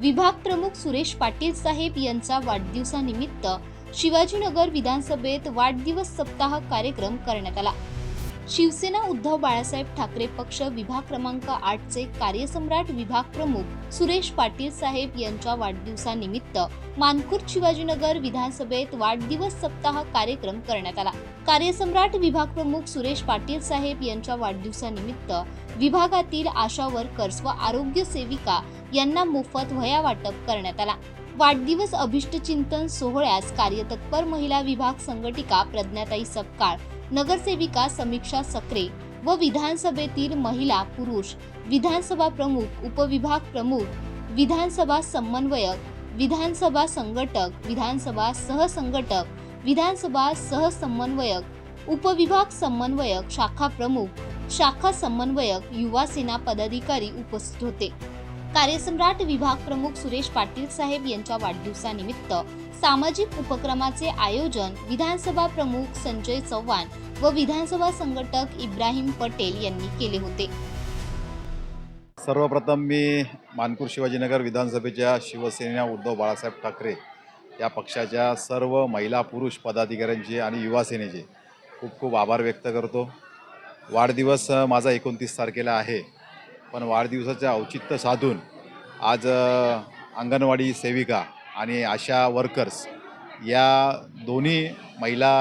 विभाग प्रमुख सुरेश पाटील साहेब यांचा वाढदिवसानिमित्त शिवाजीनगर विधानसभेत वाढदिवस सप्ताह कार्यक्रम करण्यात आला. शिवसेना उद्धव बाळासाहेब ठाकरे पक्ष विभाग क्रमांक आठचे कार्यसम्राट विभाग प्रमुख सुरेश पाटील साहेब यांच्या वाढदिवसानिमित्त मानखुर्द शिवाजीनगर विधानसभेत वाढदिवस सप्ताह कार्यक्रम करण्यात आला. कार्यसम्राट विभाग प्रमुख सुरेश पाटील साहेब यांच्या वाढदिवसानिमित्त विभागातील आशा वर्कर्स व आरोग्य सेविका यांना मोफत वह्या वाटप करण्यात आला. वाढदिवस अभिष्टचिंतन सोहळ्यास कार्यतत्पर महिला विभाग संघटिका प्रज्ञाताई सपकाळ नगरसेविका समीक्षा सक्रे व विधानसभेतील महिला पुरुष विधानसभा प्रमुख उपविभाग प्रमुख विधानसभा समन्वयक विधानसभा संघटक विधानसभा सहसंघटक विधानसभा सहसमन्वयक उपविभाग समन्वयक शाखा प्रमुख शाखा समन्वयक युवा सेना पदाधिकारी उपस्थित होते. कार्यसम्राट विभाग प्रमुख सुरेश पाटील साहेब यांच्या वाढदिवसानिमित्त सामाजिक उपक्रमाचे आयोजन विधानसभा प्रमुख संजय चव्हाण व विधानसभा संघटक इब्राहिम पटेल यांनी केले होते. सर्वप्रथम मी मानपूर शिवाजीनगर विधानसभेच्या शिवसेना उद्धव बाळासाहेब ठाकरे या पक्षाच्या सर्व महिला पुरुष पदाधिकाऱ्यांचे आणि युवासेनेचे खूप खूप आभार व्यक्त करतो. वाढदिवस माझा एकोणतीस तारखेला आहे. पण वाढदिवसाचं औचित्य साधून आज अंगणवाडी सेविका आणि आशा वर्कर्स या दोन्ही महिला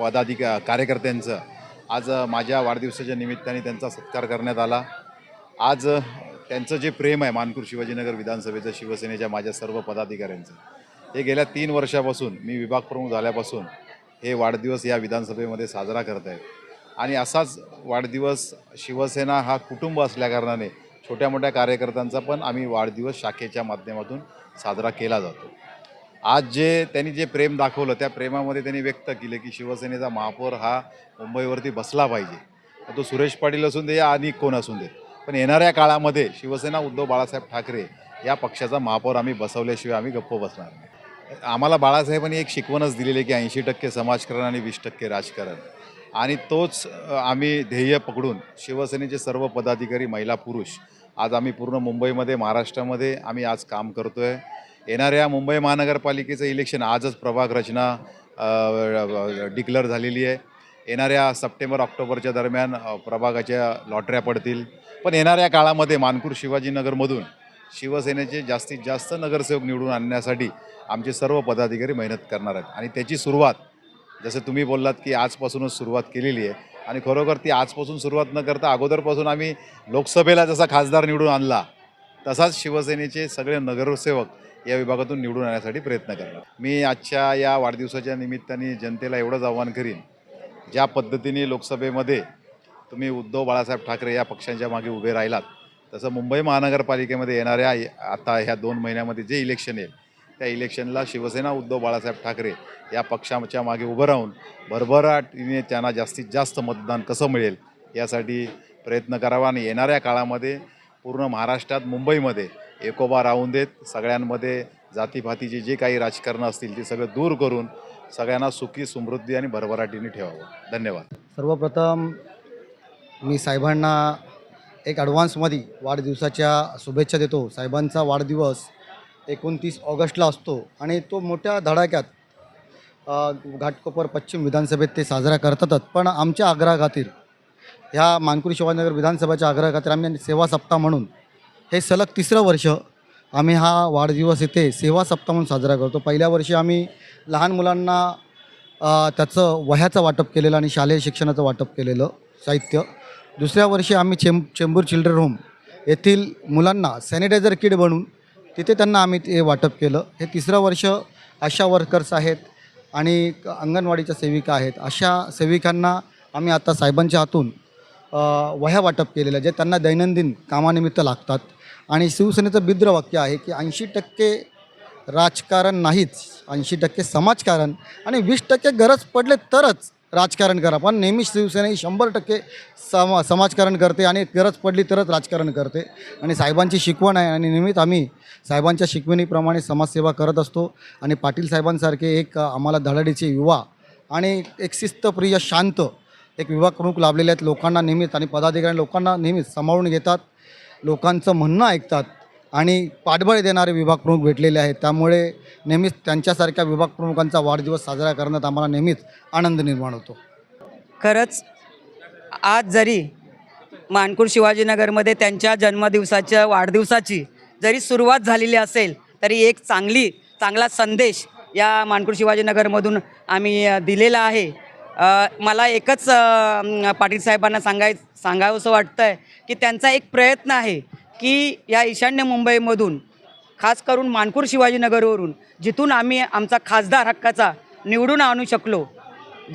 पदाधिका कार्यकर्त्यांचं आज माझ्या वाढदिवसाच्या निमित्ताने त्यांचा सत्कार करण्यात आला. आज त्यांचं जे प्रेम आहे मानपूर शिवाजीनगर विधानसभेचं शिवसेनेच्या माझ्या सर्व पदाधिकाऱ्यांचं हे गेल्या तीन वर्षापासून मी विभाग प्रमुख झाल्यापासून हे वाढदिवस या विधानसभेमध्ये साजरा करत आहेत आणि असाच वाढदिवस शिवसेना हा कुटुंब असल्याकारणाने छोट्या मोठ्या कार्यकर्त्यांचा पण आम्ही वाढदिवस शाखेच्या माध्यमातून साजरा केला जातो. आज जे त्यांनी जे प्रेम दाखवलं त्या प्रेमामध्ये त्यांनी व्यक्त केलं की शिवसेनेचा महापौर हा मुंबईवरती बसला पाहिजे. तो सुरेश पाटील असून दे या आणि कोण असून दे. पण येणाऱ्या काळामध्ये शिवसेना उद्धव बाळासाहेब ठाकरे या पक्षाचा महापौर आम्ही बसवल्याशिवाय आम्ही गप्प बसणार नाही. आम्हाला बाळासाहेबांनी एक शिकवणच दिलेली आहे की ऐंशी टक्के समाजकारण आणि वीस टक्के राजकारण. आणि तोच आम्ही ध्येय पकडून शिवसेनेचे सर्व पदाधिकारी महिला पुरुष आज आम्ही पूर्ण मुंबईमध्ये महाराष्ट्रामध्ये आम्ही आज काम करतो आहे येणाऱ्या मुंबई महानगरपालिकेचं इलेक्शन आजच प्रभाग रचना डिक्लेअर झालेली आहे. येणाऱ्या सप्टेंबर ऑक्टोबरच्या दरम्यान प्रभागाच्या लॉटऱ्या पडतील. पण येणाऱ्या काळामध्ये मानपूर शिवाजीनगरमधून शिवसेनेचे जास्तीत जास्त नगरसेवक निवडून आणण्यासाठी आमचे सर्व पदाधिकारी मेहनत करणार आहेत. आणि त्याची सुरुवात जसं तुम्ही बोललात की आजपासूनच सुरुवात केलेली आहे आणि खरोखर ती आजपासून सुरुवात न करता अगोदरपासून आम्ही लोकसभेला जसा खासदार निवडून आणला तसाच शिवसेनेचे सगळे नगरसेवक या विभागातून निवडून आणण्यासाठी प्रयत्न करणार. मी आजच्या या वाढदिवसाच्या निमित्ताने जनतेला एवढंच आव्हान करीन ज्या पद्धतीने लोकसभेमध्ये तुम्ही उद्धव बाळासाहेब ठाकरे या पक्षांच्या मागे उभे राहिलात तसं मुंबई महानगरपालिकेमध्ये येणाऱ्या आता ह्या दोन महिन्यामध्ये जे इलेक्शन येईल त्या इलेक्शनला शिवसेना उद्धव बाळासाहेब ठाकरे या पक्षाच्या मागे उभं राहून भरभराटीने त्यांना जास्तीत जास्त मतदान कसं मिळेल यासाठी प्रयत्न करावा आणि येणाऱ्या काळामध्ये पूर्ण महाराष्ट्रात मुंबईमध्ये एकोबा राहून देत सगळ्यांमध्ये जातीभातीची जे काही राजकारण असतील ते सगळं दूर करून सगळ्यांना सुखी समृद्धी आणि भरभराटीने ठेवावं. धन्यवाद. सर्वप्रथम मी साहेबांना एक ॲडव्हान्समध्ये वाढदिवसाच्या शुभेच्छा देतो. साहेबांचा वाढदिवस एकोणतीस ऑगस्टला असतो आणि तो मोठ्या धडाक्यात घाटकोपर पश्चिम विधानसभेत ते साजरा करतातच. पण आमच्या आग्रहाखातीर ह्या मानकुरी शिवाजीनगर विधानसभेच्या आग्रहाखातीर आम्ही सेवा सप्ताह म्हणून हे सलग तिसरं वर्ष आम्ही हा वाढदिवस इथे सेवा सप्ताह म्हणून साजरा करतो. पहिल्या वर्षी आम्ही लहान मुलांना त्याचं वह्याचं वाटप केलेलं आणि शालेय शिक्षणाचं वाटप केलेलं साहित्य. दुसऱ्या वर्षी आम्ही चेंब चेंबूर चिल्ड्रन होम येथील मुलांना सॅनिटायझर किट बनवून तिथे त्यांना आम्ही ते वाटप केलं. हे तिसरं वर्ष आशा वर्कर्स आहेत आणि अंगणवाडीच्या सेविका आहेत. अशा सेविकांना आम्ही आता साहेबांच्या हातून वह्या वाटप केलेल्या जे त्यांना दैनंदिन कामानिमित्त लागतात. आणि शिवसेनेचं बिद्र वाक्य आहे की ऐंशी टक्के राजकारण नाहीच ऐंशी टक्के समाजकारण आणि वीस टक्के गरज पडले तरच राजकारण करा. पण नेहमीच शिवसेना ही शंभर टक्के समा समाजकारण करते आणि गरज पडली तरच राजकारण करते. आणि साहेबांची शिकवण आहे आणि नेहमीच आम्ही साहेबांच्या शिकवणीप्रमाणे समाजसेवा करत असतो. आणि पाटील साहेबांसारखे एक आम्हाला धडाडीचे युवा आणि एक शिस्तप्रिय शांत एक विभाग प्रमुख लाभलेले आहेत. लोकांना नेहमीच आणि पदाधिकारी लोकांना नेहमीच सांभाळून घेतात. लोकांचं म्हणणं ऐकतात. आणि पाठबळ देणारे विभाग प्रमुख भेटलेले आहेत. त्यामुळे नेहमीच त्यांच्यासारख्या विभाग प्रमुखांचा वाढदिवस साजरा करण्यात आम्हाला नेहमीच आनंद निर्माण होतो. खरंच आज जरी मानकूर शिवाजीनगरमध्ये त्यांच्या जन्मदिवसाच्या वाढदिवसाची जरी सुरुवात झालेली असेल तरी एक चांगली चांगला संदेश या मानकूर शिवाजीनगरमधून आम्ही दिलेला आहे. मला एकच पाटील साहेबांना सांगाय सांगावंसं वाटतं आहे की त्यांचा एक प्रयत्न आहे की या ईशान्य मुंबईमधून खास करून मानपूर शिवाजीनगरवरून जिथून आम्ही आमचा खासदार हक्काचा निवडून आणू शकलो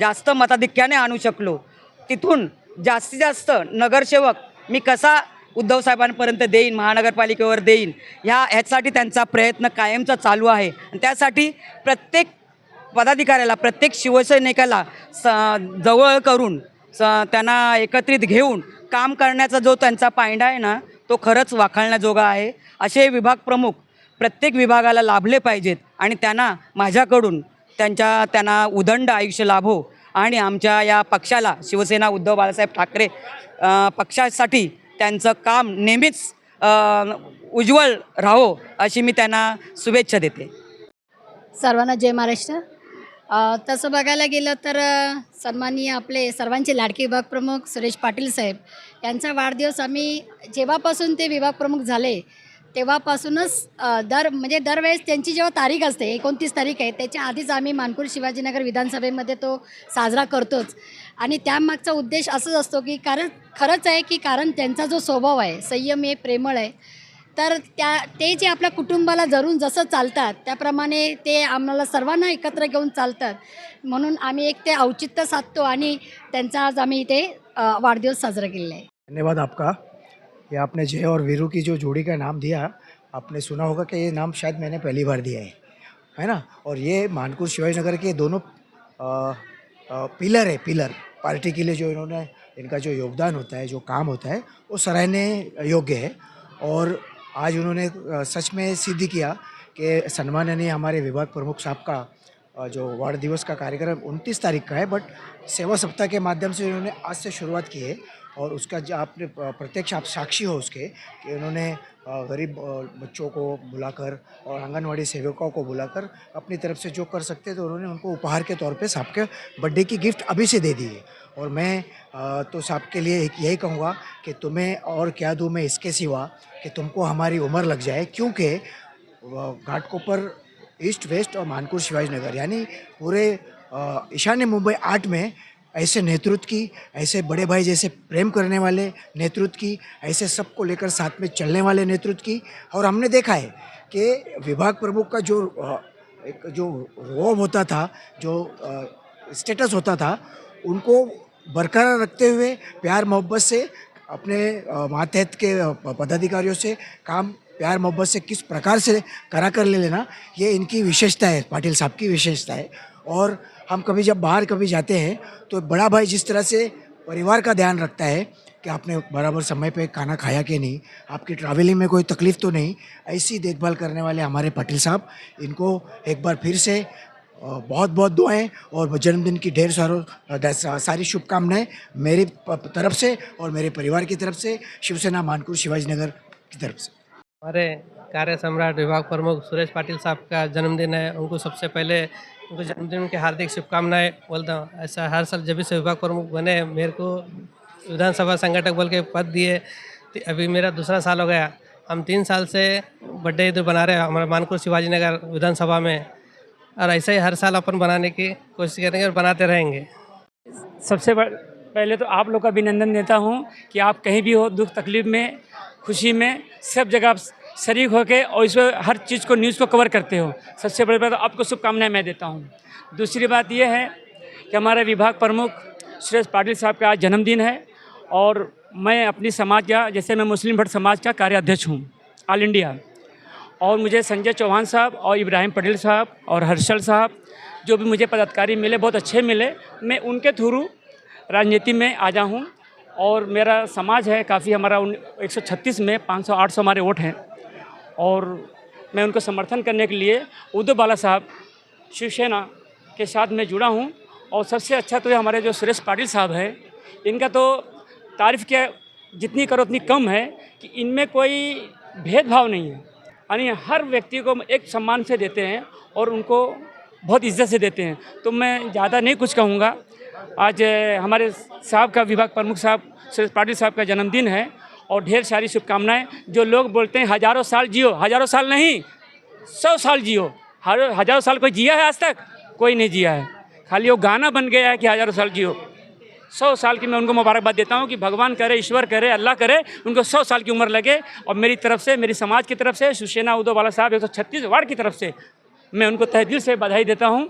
जास्त मताधिक्याने आणू शकलो तिथून जास्तीत जास्त नगरसेवक मी कसा उद्धव साहेबांपर्यंत देईन महानगरपालिकेवर देईन ह्या ह्यासाठी त्यांचा प्रयत्न कायमचा चालू आहे. आणि त्यासाठी प्रत्येक पदाधिकाऱ्याला प्रत्येक शिवसैनिकाला स जवळ करून स त्यांना एकत्रित घेऊन काम करण्याचा जो त्यांचा पायंडा आहे ना तो खरंच वाखाळण्याजोगा आहे. असे विभाग प्रमुख प्रत्येक विभागाला लाभले पाहिजेत आणि त्यांना माझ्याकडून त्यांच्या त्यांना उदंड आयुष्य लाभो आणि आमच्या या पक्षाला शिवसेना उद्धव बाळासाहेब ठाकरे पक्षासाठी त्यांचं काम नेहमीच उज्ज्वल राहो अशी मी त्यांना शुभेच्छा देते. सर्वांना जय महाराष्ट्र. अ, तसं बघायला गेलं तर अ, सन्माननीय आपले सर्वांचे लाडके विभाग प्रमुख सुरेश पाटील साहेब यांचा वाढदिवस आम्ही जेव्हापासून ते विभाग प्रमुख झाले तेव्हापासूनच अ, दर म्हणजे दरवेळेस त्यांची जेव्हा तारीख असते एकोणतीस तारीख आहे त्याच्या आधीच आम्ही मानपूर शिवाजीनगर विधानसभेमध्ये तो साजरा करतोच. आणि त्यामागचा उद्देश असंच असतो की कारण खरंच आहे की कारण त्यांचा जो स्वभाव आहे संयम आहे प्रेमळ आहे तर त्या ते जे आपल्या कुटुंबाला जरून जसं चालतात त्याप्रमाणे ते आम्हाला सर्वांना एकत्र घेऊन चालतात. म्हणून आम्ही एक ते औचित्य साधतो आणि त्यांचा आज आम्ही इथे वाढदिवस साजरा केलेला आहे. धन्यवाद आपका. ये आपने जय और वीरू की जो जोड़ी का नाम दिया आपने सुना होगा कि ये नाम शायद मैंने पहली बार दिया है। है ना? और ये मानकुर शिवाजी नगर के दोनों पिलर है पिलर। पार्टी के लिए जो इन्होंने इनका जो योगदान होता है जो काम होता है वो सराहने योग्य है। और आज उन्होंने सच में सिद्ध किया कि सम्माननीय हमारे विभाग प्रमुख साहब का जो वार्ड दिवस का कार्यक्रम उनतीस तारीख का है, बट सेवा सप्ताह के माध्यम से उन्होंने आज से शुरुआत की है और उसका जो आपने प्रत्यक्ष आप साक्षी हो उसके कि उन्होंने गरीब बच्चों को बुलाकर और आंगनवाड़ी सेवकों को बुलाकर अपनी तरफ़ से जो कर सकते थे तो उन्होंने उनको उपहार के तौर पे साहब के बर्थडे की गिफ्ट अभी से दे दी है। और मैं तो साहब के लिए यही कहूँगा कि तुम्हें और क्या दूँ मैं इसके सिवा कि तुमको हमारी उम्र लग जाए, क्योंकि घाटकोपर ईस्ट वेस्ट और मानकुर शिवाजी नगर, यानी पूरे ईशान्य मुंबई आठ में ऐसे नेतृत्व की, ऐसे बड़े भाई जैसे प्रेम करने वाले नेतृत्व की, ऐसे सबको लेकर साथ में चलने वाले नेतृत्व की, और हमने देखा है कि विभाग प्रमुख का जो एक जो रोब होता था, जो स्टेटस होता था उनको बरकरार रखते हुए प्यार मोहब्बत से अपने मातहत के पदाधिकारियों से काम, प्यार मोहब्बत से किस प्रकार से करा कर ले लेना, ये इनकी विशेषता है, पाटिल साहब की विशेषता है। और हम कभी जब बाहर कभी जाते हैं तो बड़ा भाई जिस तरह से परिवार का ध्यान रखता है कि आपने बराबर समय पे खाना खाया कि नहीं, आपकी ट्रैवलिंग में कोई तकलीफ़ तो नहीं, ऐसी देखभाल करने वाले हमारे पाटिल साहब, इनको एक बार फिर से बहुत बहुत दुआएँ और जन्मदिन की ढेर सारों सारी शुभकामनाएँ मेरी तरफ़ से और मेरे परिवार की तरफ़ से, शिवसेना मानकुर शिवाजी नगर की तरफ़ से। हमारे कार्य सम्राट विभाग प्रमुख सुरेश पाटिल साहब का जन्मदिन है। उनको सबसे पहले उनको जन्मदिन की हार्दिक शुभकामनाएँ बोलता हूँ। ऐसा हर साल जब भी से विभाग प्रमुख बने, मेरे को विधानसभा संगठक बोल के पद दिए। तो अभी मेरा दूसरा साल हो गया। हम तीन साल से बर्थडे इधर बना रहे हैं हमारे मानपुर शिवाजी नगर विधानसभा में। और ऐसे ही हर साल अपन बनाने की कोशिश करेंगे और बनाते रहेंगे। सबसे पहले तो आप लोग का अभिनंदन देता हूँ कि आप कहीं भी हो दुख तकलीफ़ में, खुशी में, सब जगह आप शरीक होकर और इसमें हर चीज़ को न्यूज़ को कवर करते हो। सबसे बड़ी बात, आपको शुभकामनाएँ मैं देता हूँ। दूसरी बात यह है कि हमारे विभाग प्रमुख सुरेश पाटिल साहब का आज जन्मदिन है और मैं अपनी समाज का, जैसे मैं मुस्लिम भट्ट समाज का कार्याध्यक्ष हूँ। All India. और मुझे संजय चौहान साहब और इब्राहिम पटेल साहब और हर्षल साहब, जो भी मुझे पदाधिकारी मिले, बहुत अच्छे मिले। मैं उनके थ्रू राजनीति में आ हूँ और मेरा समाज है काफ़ी हमारा उन 136 में 500 800 हमारे वोट हैं। और मैं उनको समर्थन करने के लिए उद्धव बाला साहब, शिवसेना के साथ मैं जुड़ा हूँ। और सबसे अच्छा तो हमारे जो सुरेश पाटिल साहब है, इनका तो तारीफ़ क्या जितनी करो उतनी कम है कि इनमें कोई भेदभाव नहीं है। यानी हर व्यक्ति को एक सम्मान से देते हैं और उनको बहुत इज़्ज़त से देते हैं। तो मैं ज़्यादा नहीं कुछ कहूँगा। आज हमारे साहब का विभाग प्रमुख साहब, सुरेश पाटिल साहब का जन्मदिन है और ढेर सारी शुभकामनाएँ, जो लोग बोलते हैं, हज़ारों साल जियो, हज़ारों साल नहीं, सौ साल जियो। हज़ारों साल कोई जिया है आज तक? कोई नहीं जिया है। खाली वो गाना बन गया है कि हज़ारों साल जियो। सौ साल की मैं उनको मुबारकबाद देता हूँ कि भगवान करे, ईश्वर करे, अल्लाह करे, उनको सौ साल की उम्र लगे। और मेरी तरफ़ से, मेरी समाज की तरफ़ से शिवसेना उदो बाला साहब एक सौ छत्तीस वार्ड की तरफ़ से, मैं उनको तहे दिल से बधाई देता हूँ।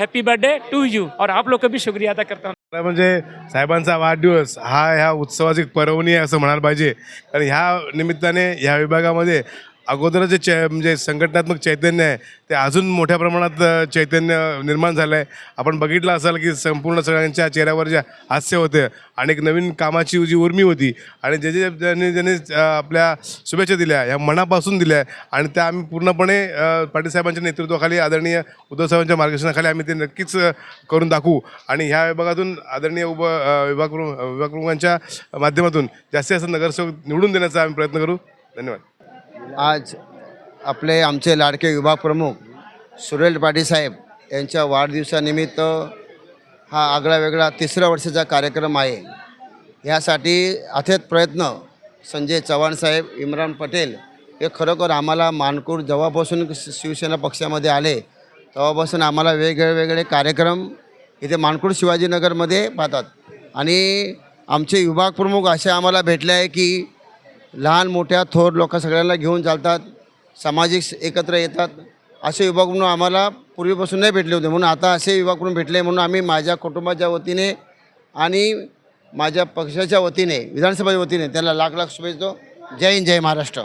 हैप्पी बर्थडे टू यू और आप लोग का भी शुक्रिया अदा करता हूँ। म्हणजे साहेबांचा वाढदिवस हा, ह्या उत्सवाची पर्वणी आहे असं म्हणायला पाहिजे. कारण ह्या निमित्ताने, ह्या विभागामध्ये अगोदर जे चै म्हणजे संघटनात्मक चैतन्य आहे ते अजून मोठ्या प्रमाणात चैतन्य निर्माण झालं आहे आपण बघितलं असाल की संपूर्ण सगळ्यांच्या चेहऱ्यावर जे हास्य होते आणि एक नवीन कामाची जी उर्मी होती आणि जे जे ज्यांनी ज्यांनी आपल्या शुभेच्छा दिल्या ह्या मनापासून दिल्या आणि त्या आम्ही पूर्णपणे पाटीलसाहेबांच्या नेतृत्वाखाली आदरणीय उद्धवसाहेबांच्या मार्गदर्शनाखाली आम्ही ते नक्कीच करून दाखवू. आणि ह्या विभागातून आदरणीय उप विभाग प्रमुख विभाग प्रमुखांच्या माध्यमातून जास्तीत जास्त नगरसेवक निवडून देण्याचा आम्ही प्रयत्न करू. धन्यवाद. आज आपले आमचे लाडके विभाग प्रमुख सुरेल पाटील साहेब यांच्या वाढदिवसानिमित्त हा आगळा वेगळा तिसऱ्या वर्षाचा कार्यक्रम आहे. यासाठी अथेत प्रयत्न संजय चव्हाण साहेब इम्रान पटेल हे खरोखर आम्हाला मानकूर जेव्हापासून शि- शिवसेना पक्षामध्ये आले तेव्हापासून आम्हाला वेगवेगळे वेगळे कार्यक्रम इथे मानकूर शिवाजीनगरमध्ये पाहतात. आणि आमचे विभाग प्रमुख असे आम्हाला भेटले आहे की लहान मोठ्या थोर लोक सगळ्यांना घेऊन चालतात. सामाजिक एकत्र येतात. असे विभाग म्हणून आम्हाला पूर्वीपासून नाही भेटले होते. म्हणून आता असे विभाग म्हणून भेटले म्हणून आम्ही माझ्या कुटुंबाच्या वतीने आणि माझ्या पक्षाच्या वतीने विधानसभेच्या वतीने त्यांना लाख लाख शुभेच्छा देतो. जय हिंद जय महाराष्ट्र.